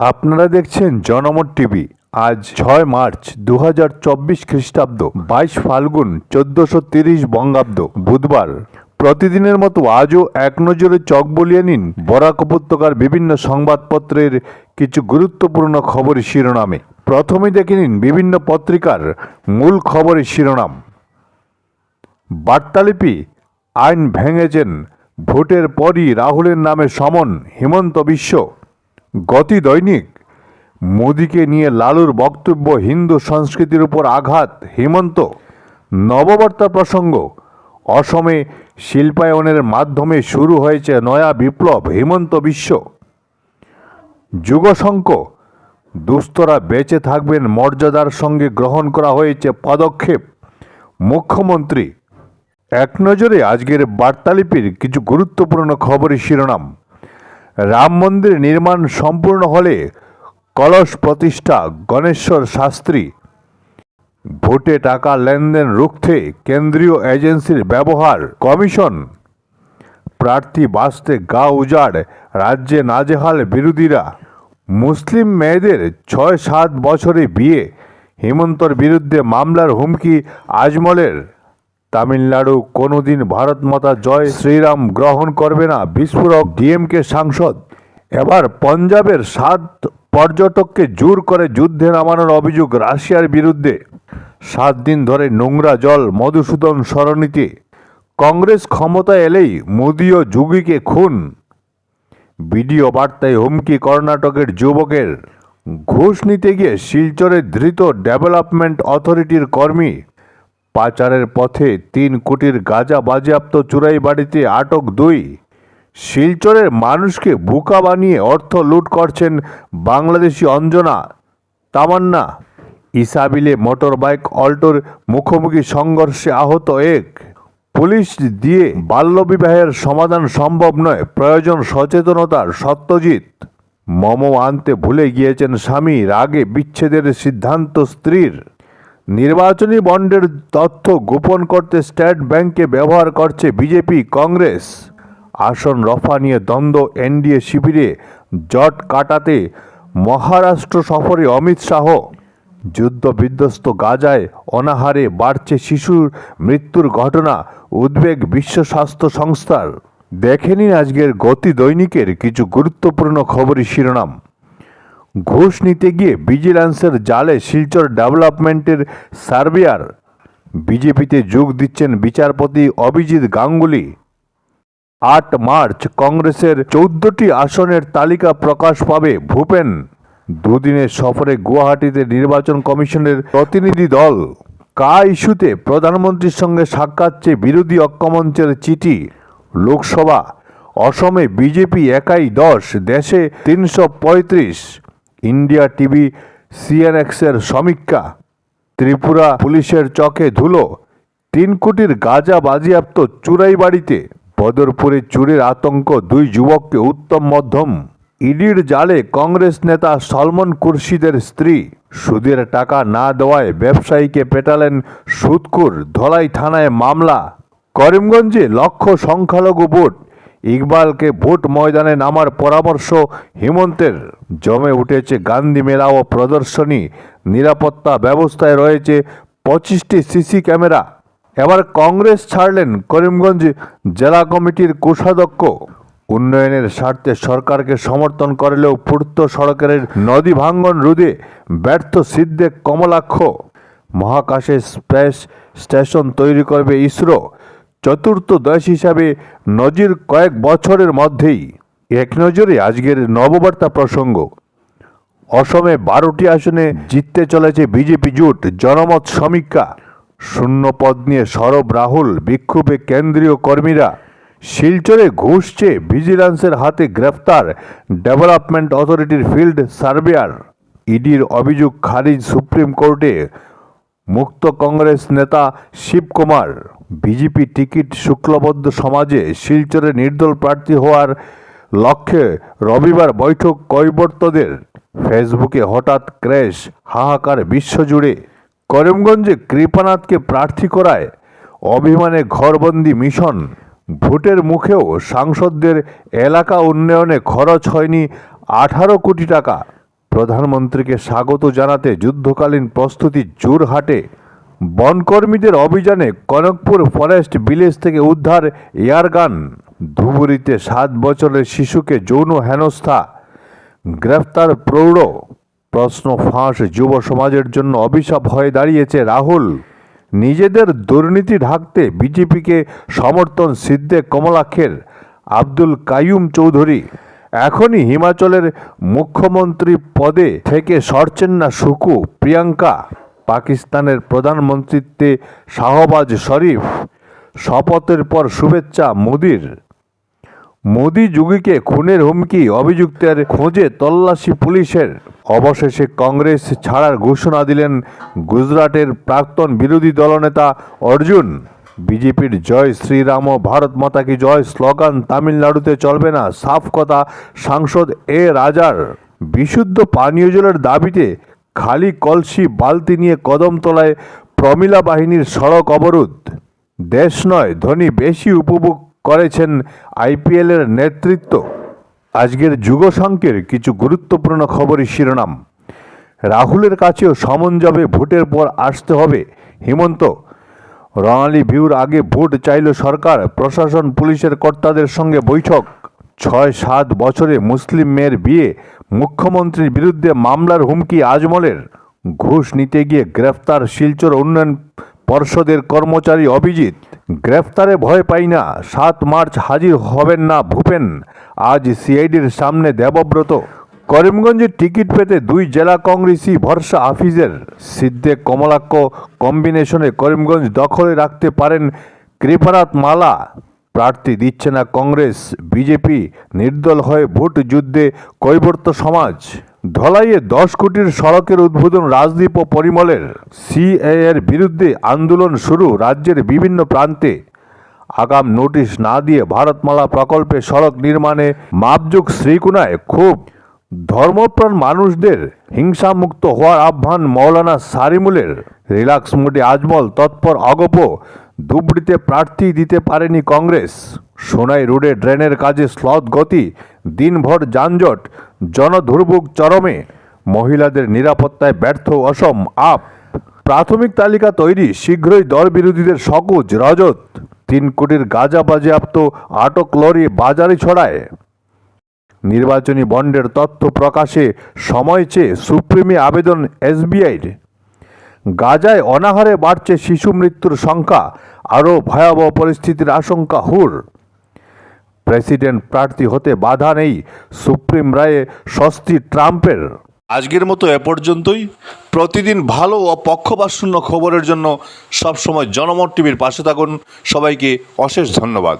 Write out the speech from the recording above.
আপনারা দেখছেন জনমত টিভি। আজ ছয় মার্চ দু হাজার চব্বিশ খ্রিস্টাব্দ, বাইশ ফাল্গুন চোদ্দশো তিরিশ বঙ্গাব্দ। বুধবার প্রতিদিনের মতো আজও এক নজরে চক বলিয়ে নিন বরাক উপত্যকার বিভিন্ন সংবাদপত্রের কিছু গুরুত্বপূর্ণ খবরের শিরোনামে। প্রথমে দেখে নিন বিভিন্ন পত্রিকার মূল খবরের শিরোনাম। বার্তালিপি, আইন ভেঙেছেন, ভোটের পরই রাহুলের নামে সমন, হিমন্ত বিশ্ব। গতি দৈনিক। মোদিকে নিয়ে লালুর বক্তব্য হিন্দু সংস্কৃতির উপর আঘাত, হিমন্ত। নববার্তা প্রসঙ্গ, অসমে শিল্পায়নের মাধ্যমে শুরু হয়েছে নয়া বিপ্লব, হিমন্ত বিশ্ব। যুগশঙ্ক দুস্থরা বেঁচে থাকবেন মর্যাদার সঙ্গে গ্রহণ করা হয়েছে পদক্ষেপ। মুখ্যমন্ত্রী, এক নজরে আজকের বার্তালিপির কিছু গুরুত্বপূর্ণ খবরের শিরোনাম। রাম মন্দির নির্মাণ সম্পূর্ণ হলে কলস প্রতিষ্ঠা গণেশ্বর শাস্ত্রী। ভোটে টাকা লেনদেন রুখতে কেন্দ্রীয় এজেন্সির ব্যবহার কমিশন। প্রার্থী বাঁচতে গা উজাড় রাজ্যে নাজেহাল বিরোধীরা। মুসলিম মেয়েদের ছয় সাত বছরে বিয়ে। হিমন্তর বিরুদ্ধে মামলার হুমকি আজমলের। তামিলনাড়ু কোনোদিন ভারত মাতা জয় শ্রীরাম গ্রহণ করবে না, বিস্ফোরক ডিএমকে সাংসদ। এবার পঞ্জাবের সাত পর্যটককে জোর করে যুদ্ধে নামানোর অভিযোগ রাশিয়ার বিরুদ্ধে। সাত দিন ধরে নোংরা জল, মধুসূদন সরণিতে কংগ্রেস ক্ষমতায় এলেই মোদি ও যুগীকে খুন। ভিডিও বার্তায় হুমকি কর্ণাটকের যুবকের। ঘুষ নিতে গিয়ে শিলচরে ধৃত ডেভেলপমেন্ট অথরিটির কর্মী পাচারের পথে তিন কোটির গাঁজা বাজেয়াপ্ত চুরাই বাড়িতে আটক দুই। শিলচরের মানুষকে বুকা বানিয়ে অর্থ লুট করছেন বাংলাদেশি অঞ্জনা। তামান্না। ইসাবিলে মোটর বাইক অল্টোর মুখোমুখি সংঘর্ষে আহত এক। পুলিশ দিয়ে বাল্যবিবাহের সমাধান সম্ভব নয়, প্রয়োজন সচেতনতার সত্যজিৎ। মম আনতে ভুলে গিয়েছেন স্বামী, রাগে বিচ্ছেদের সিদ্ধান্ত স্ত্রীর। নির্বাচনী বন্ডের তথ্য গোপন করতে স্টেট ব্যাংকে ব্যবহার করছে বিজেপি, কংগ্রেস। আসন রফা নিয়ে দ্বন্দ্ব এনডিএ শিবিরে জট কাটাতে মহারাষ্ট্র সফরে অমিত শাহ। যুদ্ধ বিধ্বস্ত গাজায় অনাহারে বাড়ছে শিশুর মৃত্যুর ঘটনা, উদ্বেগ বিশ্ব স্বাস্থ্য সংস্থার। দেখে নিন আজকের গতি দৈনিকের কিছু গুরুত্বপূর্ণ খবরের শিরোনাম। ঘুষ নিতে গিয়ে ভিজিল্যান্সের জালে শিলচর ডেভেলপমেন্টের সার্ভেয়ার। বিজেপিতে যোগ দিচ্ছেন বিচারপতি অভিজিৎ গাঙ্গুলি। আট মার্চ কংগ্রেসের চৌদ্দটি আসনের তালিকা প্রকাশ পাবে ভূপেন। দুদিনের সফরে গুয়াহাটিতে নির্বাচন কমিশনের প্রতিনিধি দল। কা ইস্যুতে প্রধানমন্ত্রীর সঙ্গে সাক্ষাৎ চেয়ে বিরোধী ঐক্যমঞ্চের চিঠি। লোকসভা। অসমে বিজেপি একাই দশ, দেশে তিনশো পঁয়ত্রিশ। ইন্ডিয়া টিভি, সিএনএক্সের সমীক্ষা। ত্রিপুরা পুলিশের চকে ধুলো। তিন কোটির গাঁজা বাজেয়াপ্ত চুরাই বাড়িতে বদরপুরে চুরির আতঙ্ক দুই যুবককে উত্তম মধ্যম। ইডির জালে কংগ্রেস নেতা সলমন কুরশিদের স্ত্রী। সুদের টাকা না দেওয়ায় ব্যবসায়ীকে পেটালেন সুদকুর ধলাই থানায় মামলা। করিমগঞ্জে লক্ষ সংখ্যালঘু ভোট। ইকবালকে ভোট ময়দানে নামার পরামর্শ হিমন্তের। জমে উঠেছে গান্ধী মেলা ও প্রদর্শনী। নিরাপত্তা ব্যবস্থায় রয়েছে পঁচিশটি সিসি ক্যামেরা। এবার কংগ্রেস ছাড়লেন করিমগঞ্জ জেলা কমিটির কোষাধ্যক্ষ। উন্নয়নের স্বার্থে সরকারকে সমর্থন করলেও পূর্ত সড়কের নদী ভাঙ্গন রোধে ব্যর্থ সিদ্ধে কমলাক্ষ। মহাকাশে স্পেস স্টেশন তৈরি করবে ইসরো। চতুর্থ দেশ হিসাবে নজির কয়েক বছরের মধ্যেই এক নজরে আজকের নববার্তা প্রসঙ্গ। অসমে বারোটি আসনে জিততে চলেছে বিজেপি জোট জনমত সমীক্ষা। শূন্য পদ নিয়ে সরব রাহুল, বিক্ষোভে কেন্দ্রীয় কর্মীরা। শিলচরে ঘুষ চেয়ে ভিজিল্যান্সের হাতে গ্রেফতার ডেভেলপমেন্ট অথরিটির ফিল্ড সার্ভেয়ার। ইডির অভিযোগ খারিজ সুপ্রিম কোর্টে। মুক্ত কংগ্রেস নেতা শিবকুমার। বিজেপি টিকিট শুক্লবদ্ধ সমাজে শিলচরে নির্দল প্রার্থী হওয়ার লক্ষ্যে রবিবার বৈঠক কৈবর্তদের ফেসবুকে হঠাৎ ক্র্যাশ, হাহাকার, বিশ্বজুড়ে। করিমগঞ্জে কৃপানাথকে প্রার্থী করায় অভিমানে ঘরবন্দি মিশন। ভোটের মুখেও সাংসদদের এলাকা উন্নয়নে খরচ হয়নি আঠারো কোটি টাকা। প্রধানমন্ত্রীকে স্বাগত জানাতে যুদ্ধকালীন প্রস্তুতি জোরহাটে। বনকর্মীদের অভিযানে কনকপুর ফরেস্ট ভিলেজ থেকে উদ্ধার এয়ারগান ধুবুরিতে সাত বছরের শিশুকে যৌন হেনস্থা। গ্রেফতার প্রৌঢ়। প্রশ্ন ফাঁস যুব সমাজের জন্য অভিশাপ হয়ে দাঁড়িয়েছে রাহুল। নিজেদের দুর্নীতি ঢাকতে বিজেপিকে সমর্থন সিদ্ধে কমলাক্ষের আব্দুল কাইয়ুম চৌধুরী, এখনই হিমাচলের মুখ্যমন্ত্রী পদে থেকে সরছেন না সুকু প্রিয়াঙ্কা। পাকিস্তানের প্রধানমন্ত্রীত্বে শাহবাজ শরীফ, শপথের পর শুভেচ্ছা মোদির। মোদি যুগীকে খুনের হুমকি, অভিযুক্তের খোঁজে তল্লাশি পুলিশের। অবশেষে কংগ্রেস ছাড়ার ঘোষণা দিলেন গুজরাটের প্রাক্তন বিরোধী দলনেতা অর্জুন। বিজেপির জয় শ্রীরাম ও ভারত মাতা কি জয় স্লোগান তামিলনাড়ুতে চলবে না, সাফ কথা সাংসদ এ রাজার। বিশুদ্ধ পানীয় জলের দাবিতে খালি কলসি বালতি নিয়ে কদমতলায় প্রমিলা বাহিনীর সড়ক অবরোধ। দেশ নয়, ধোনি বেশি উপভোগ করেছেন আইপিএলের নেতৃত্ব। আজকের যুগসংকের কিছু গুরুত্বপূর্ণ খবরই শিরোনাম। রাহুলের কাছেও সমন যাবে, ভোটের পর আসতে হবে। হিমন্ত, রণালী ভিউর আগে ভোট চাইল সরকার, প্রশাসন, পুলিশের কর্তাদের সঙ্গে বৈঠক। ছয়, সাত বছরে মুসলিম মেয়ের বিয়ে মুখ্যমন্ত্রীর বিরুদ্ধে মামলার হুমকি আজমলের। ঘুষ নিতে গিয়ে গ্রেফতার শিলচর উন্নয়ন পর্ষদের কর্মচারী অভিজিৎ। গ্রেফতারে ভয় পাই না, সাত মার্চ হাজির হবেন না ভূপেন। আজ সিআইডির সামনে দেবব্রত। করিমগঞ্জে টিকিট পেতে দুই জেলা কংগ্রেসই ভরসা হাফিজের সিদ্ধে কমলাক্ষ কম্বিনেশনে করিমগঞ্জ দখলে রাখতে পারেন কৃপানাথ মালা। প্রার্থী দিচ্ছে না কংগ্রেস, বিজেপি, নির্দল হয়ে ভোট যুদ্ধে কৈবর্ত সমাজ। ধলাইয়ে দশ কোটির সড়কের উদ্বোধন রাজদীপ ও পরিমলের। সিএ এর বিরুদ্ধে আন্দোলন শুরু রাজ্যের বিভিন্ন প্রান্তে। আগাম নোটিশ না দিয়ে ভারতমালা প্রকল্পে সড়ক নির্মাণে মাপযুগ শ্রীকুনায় খুব ধর্মপ্রাণ মানুষদের হিংসামুক্ত হওয়ার আহ্বান মৌলানা সারিমুলের। রিল্যাক্স মোডে আজমল তৎপর অগপ ধুবড়িতে প্রার্থী দিতে পারেনি কংগ্রেস। সোনাই রোডে ড্রেনের কাজে স্লথ গতি, দিনভর যানজট জনদুর্ভোগ চরমে। মহিলাদের নিরাপত্তায় ব্যর্থ অসম আপ। প্রাথমিক তালিকা তৈরি, শীঘ্রই দল বিরোধীদের সকুজ রজত। তিন কোটির গাঁজা বাজেয়াপ্ত আটক লরি বাজারে ছড়ায়। নির্বাচনী বন্ডের তথ্য প্রকাশে সময় চেয়ে সুপ্রিমে আবেদন এসবিআইর গাজায় অনাহারে বাড়ছে শিশু মৃত্যুর সংখ্যা, আরও ভয়াবহ পরিস্থিতির আশঙ্কা হুর। প্রেসিডেন্ট প্রার্থী হতে বাধা নেই সুপ্রিম রায়ে স্বস্তি ট্রাম্পের। আজকের মতো এ পর্যন্তই। প্রতিদিন ভালো ও পক্ষপাতশূন্য খবরের জন্য সবসময় জনমত টিভির পাশে থাকুন। সবাইকে অশেষ ধন্যবাদ।